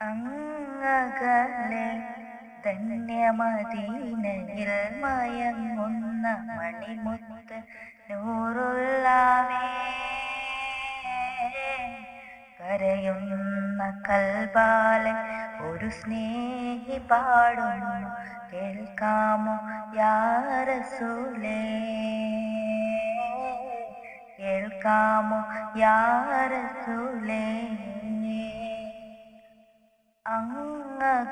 അങ്ങകലെ ധന്യമദീനയിൽ മയങ്ങുന്ന മണിമുത്ത് നൂറുള്ളവേ. കരയുന്ന കൽബാലെ ഒരു സ്നേഹി പാടുന്നു. കേൾക്കാമോ യാരസൂലേ കേൾക്കാമോ യാരസൂലേ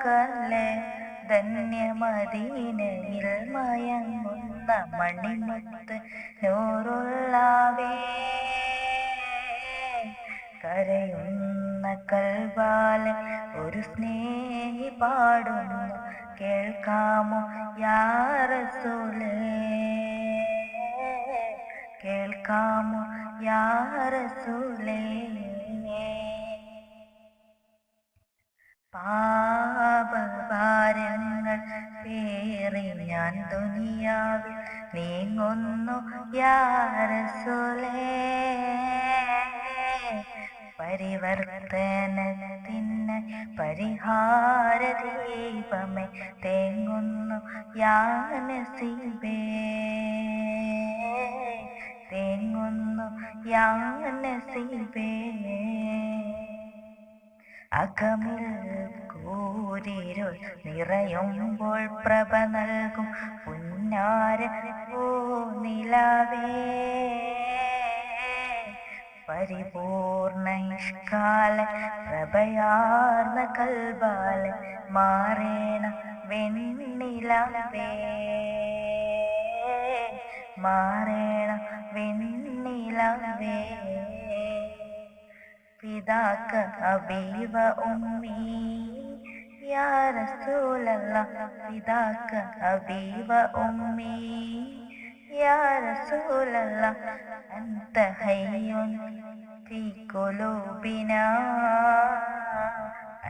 അങ്ങകലെ ധന്യമദീനയിൽ മയങ്ങുന്ന മണിമുത്ത് നൂറുള്ളവേ. കരയുന്ന കൽവാലൻ ഒരു സ്നേഹി പാടുന്നു കേൾക്കാമോ യാറസൂലേ കേൾക്കാമോ യാരസൂലേ ദുനിയാവിൽ നീങ്ങുന്നു യാരസുലേ പരിവർത്തനത്തിന് പരിഹാര ദീപമേ തേങ്ങുന്നു യാനസിബേ തേങ്ങുന്നു യാനസിബേ അകമിൽ കൂരിരുൾ നിറയുമ്പോൾ പ്രഭ നൽകും പുന്നാര ഓ നിലവേ. പരിപൂർണ ഇഷ്കാല പ്രഭയാർന്ന കൽബാല മാറേണ വെണ്ണിലവേ. മാറേണ വെണ്ണിലവേ. فداك أبي وأمي يا رسول الله فداك أبي وأمي يا رسول الله أنت حي في قلوبنا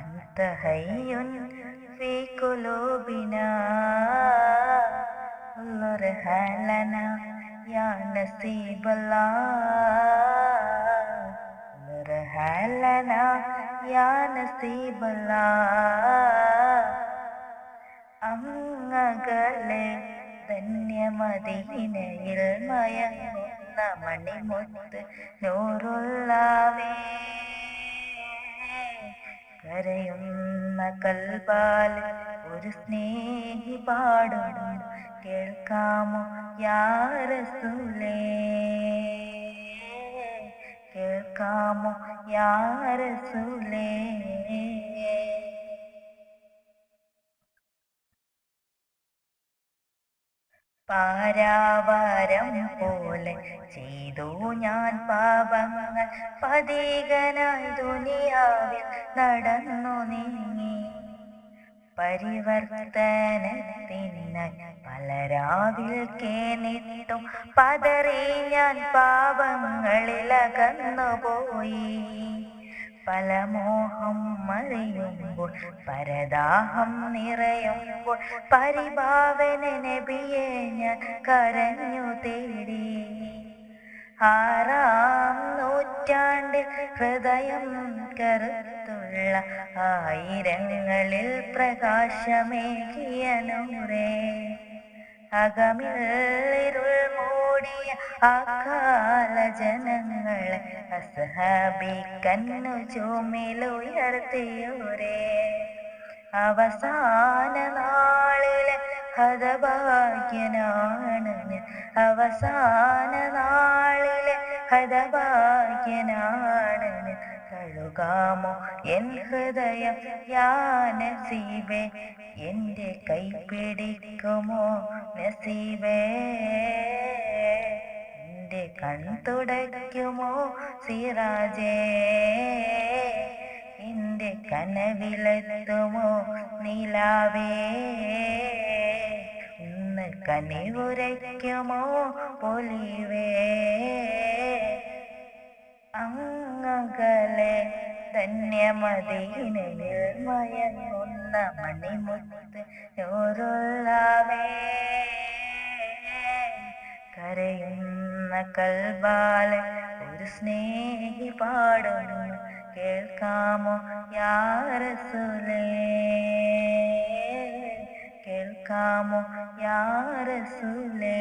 أنت حي في قلوبنا الله رحالنا يا نصيب الله ലന യാ നസീബല്ല അങ്ങകളെ ധന്യമദീനയിൽ മയങ്ങുന്ന മണിമുത്ത് നൂറുള്ളവേ. കരയുന്ന കൽബാൽ ഒരു സ്നേഹി പാടുന്നു. കേൾക്കാമോ യാരസുലേ കേൾക്കാമോ യാരസുലേ പാരാവാരം പോലെ ചെയ്തു ഞാൻ പാപങ്ങൾ പതികനായി ദുനിയാവിൽ നടന്നു നീങ്ങി. പരിവർത്തനത്തിനായി പലരാവിൽ കേട്ടും പതറി ഞാൻ പാപങ്ങളിലകന്നുപോയി. പല മോഹം മറിയുമ്പോൾ പരദാഹം നിറയുമ്പോൾ പരിഭാവന നബിയെ ഞാൻ കരഞ്ഞു തേടി. ആറാം നൂറ്റാണ്ടിൽ ഹൃദയം കറുത്തുള്ള ആയിരങ്ങളിൽ പ്രകാശമേകിയ നൂറേ. അകമിരുൾ മൂടിയ അകാല ജനങ്ങളെ അസഹബി കണ്ണു ചുമിലുയർത്തിയോരേ അവസാന നാളിലെ ഹതഭാഗ്യനാണ് അവസാന നാളിലെ ഹതഭാഗ്യനാണ് കഴുകാമോ എൻ ഹൃദയം യാ നസീബേ എന്റെ കൈ പിടിക്കുമോ നസീബേ? എന്റെ കൺ തുടയ്ക്കുമോ സിറാജേ? എന്റെ കനവിലെത്തുമോ നിലാവേ. ഇന്ന് കനിവുരയ്ക്കുമോ പൊലിവേ? അങ്ങകലെ ധന്യമതിന് മയങ്ങുന്ന മണിമുത്ത് നൂറുള്ളവേ കരയുന്ന കൽബാലെ ഒരു സ്നേഹി പാടുന്നു. കേൾക്കാമോ യാറസുലേ കേൾക്കാമോ? യാറസുലേ